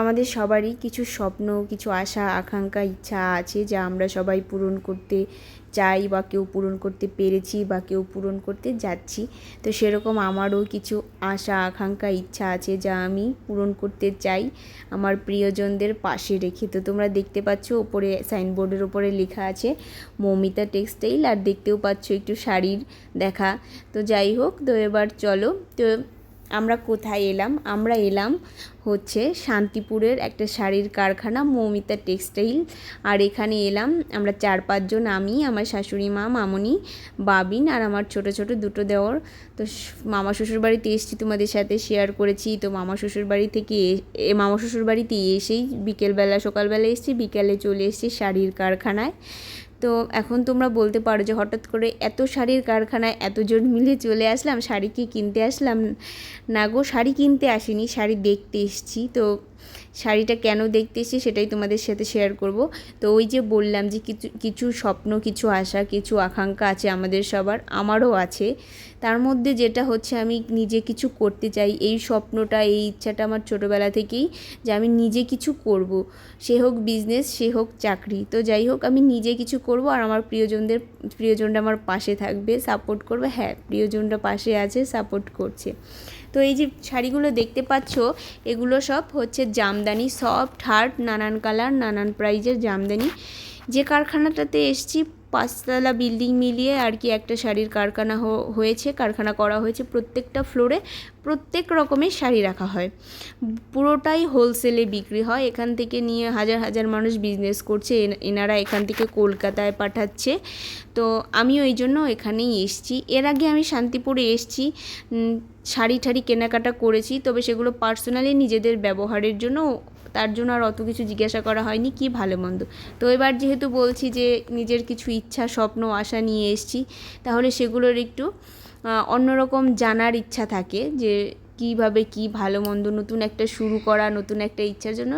আমাদের সবারই কিছু স্বপ্ন, কিছু আশা, আকাঙ্ক্ষা, ইচ্ছা আছে যা আমরা সবাই পূরণ করতে চাই বা কেউ পূরণ করতে পেরেছি বা কেউ পূরণ করতে যাচ্ছি। তো সেরকম আমারও কিছু আশা, আকাঙ্ক্ষা, ইচ্ছা আছে যা আমি পূরণ করতে চাই আমার প্রিয়জনদের পাশে রেখে। তো তোমরা দেখতে পাচ্ছ ওপরে সাইনবোর্ডের ওপরে লেখা আছে মৌমিতা টেক্সটাইল আর দেখতেও পাচ্ছ একটু শাড়ির দেখা। তো যাই হোক, তো এবার চলো। তো আমরা কোথায় এলাম? আমরা এলাম হচ্ছে শান্তিপুরের একটা শাড়ির কারখানা, মৌমিতা টেক্সটাইল। আর এখানে এলাম আমরা চার পাঁচজন, আমি, আমার শাশুড়ি মা, মামনি, বাবিন আর আমার ছোট ছোট দুটো দেওয়ার তো মামা শ্বশুর বাড়িতে এসেছি তোমাদের সাথে শেয়ার করেছি। তো মামা শ্বশুর বাড়ি থেকে এ, মামা শ্বশুর বাড়িতে এসেই বিকেলবেলা, সকালবেলা এসেছি, বিকেলে চলে এসেছি শাড়ির কারখানায়। তো এখন তোমরা বলতে পারো যে হঠাৎ করে এত শাড়ির কারখানায় এতজন মিলে চলে আসলাম, শাড়ি কি কিনতে আসলাম? না গো, শাড়ি কিনতে আসিনি, শাড়ি দেখতে এসছি। তো শাড়িটা কেন দেখতে এসেছি সেটাই তোমাদের সাথে শেয়ার করব। তো ওই যে বললাম যে কিছু কিছু স্বপ্ন, কিছু আশা, কিছু আকাঙ্ক্ষা আছে আমাদের সবার, আমারও আছে। তার মধ্যে যেটা হচ্ছে আমি নিজে কিছু করতে চাই, এই স্বপ্নটা, এই ইচ্ছাটা আমার ছোটোবেলা থেকেই যে আমি নিজে কিছু করব। সে হোক বিজনেস সে হোক চাকরি। তো যাই হোক, আমি নিজে কিছু করব আর আমার প্রিয়জনদের, প্রিয়জনরা আমার পাশে থাকবে সাপোর্ট করবে। হ্যাঁ প্রিয়জনরা পাশে আছে সাপোর্ট করছে। তো এই যে শাড়িগুলো দেখতে পাচ্ছ, এগুলো সব হচ্ছে জামদানি সফট হার্ড নানান কালার, নানান প্রাইজের জামদানি। যে কারখানাটাতে এসছি, পাঁচতলা বিল্ডিং মিলিয়ে আর কি একটা শাড়ির কারখানা হয়েছে, কারখানা করা হয়েছে প্রত্যেকটা ফ্লোরে প্রত্যেক রকমের শাড়ি রাখা হয়। পুরোটাই হোলসেলে বিক্রি হয়, এখান থেকে নিয়ে হাজার হাজার মানুষ বিজনেস করছে এনারা এখান থেকে কলকাতায় পাঠাচ্ছে। তো আমিও এই জন্য এখানেই এসছি। এর আগে আমি শান্তিপুরে এসছি শাড়ি ঠাড়ি কেনাকাটা করেছি, তবে সেগুলো পার্সোনালি নিজেদের ব্যবহারের জন্য, তার জন্য আর অত কিছু জিজ্ঞাসা করা হয়নি, কি ভালো মন্দ। তো এবার যেহেতু বলছি যে নিজের কিছু ইচ্ছা, স্বপ্ন, আশা নিয়ে এসছি, তাহলে সেগুলোর একটু অন্যরকম জানার ইচ্ছা থাকে যে কীভাবে কি ভালো মন্দ, নতুন একটা শুরু করা, নতুন একটা ইচ্ছার জন্য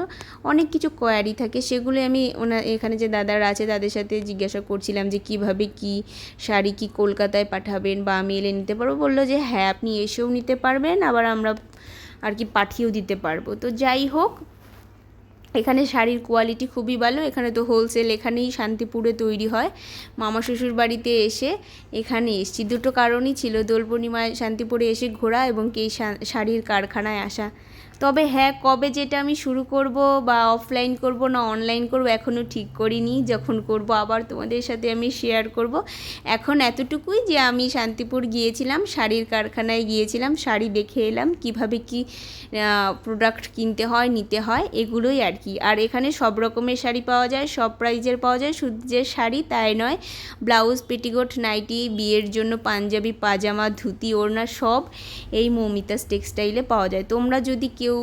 অনেক কিছু কোয়ারি থাকে। সেগুলো আমি ওনার এখানে যে দাদারা আছে তাদের সাথে জিজ্ঞাসা করছিলাম যে কীভাবে কি শাড়ি কি কলকাতায় পাঠাবেন বা আমি এলে নিতে পারব। বলল যে হ্যাঁ আপনি এসেও নিতে পারবেন, আবার আমরা আর কি পাঠিয়েও দিতে পারব। তো যাই হোক এখানে শাড়ির কোয়ালিটি খুবই ভালো। এখানে তো হোলসেল এখানেই শান্তিপুরে তৈরি হয়। মামা শ্বশুর বাড়িতে এসে এখানে এসছি। দুটো কারণই ছিল। দোল পূর্ণিমায় শান্তিপুরে এসে ঘোরা এবং কি শাড়ির কারখানায় আসা। তবে হ্যাঁ কবে যেটা আমি শুরু করব বা অফলাইন করব না অনলাইন করব এখনও ঠিক করিনি। যখন করব আবার তোমাদের সাথে আমি শেয়ার করব। এখন এতটুকুই যে আমি শান্তিপুর গিয়েছিলাম, শাড়ির কারখানায় গিয়েছিলাম, শাড়ি দেখে এলাম, কীভাবে কি প্রোডাক্ট কিনতে হয়, নিতে হয়, এগুলোই আর কি। আর এখানে সব রকমের শাড়ি পাওয়া যায়, সব প্রাইজের পাওয়া যায়। শুধু যে শাড়ি তাই নয় ব্লাউজ পেটিকোট নাইটি বিয়ের জন্য পাঞ্জাবি, পাজামা, ধুতি, ওড়না সব এই মৌমিতাস টেক্সটাইলে পাওয়া যায়। তোমরা যদি কেউ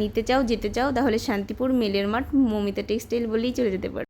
নিতে চাও, যেতে চাও, তাহলে শান্তিপুর মেলের মাঠ মমিতা টেক্সটাইল বলেই চলে যেতে পারো।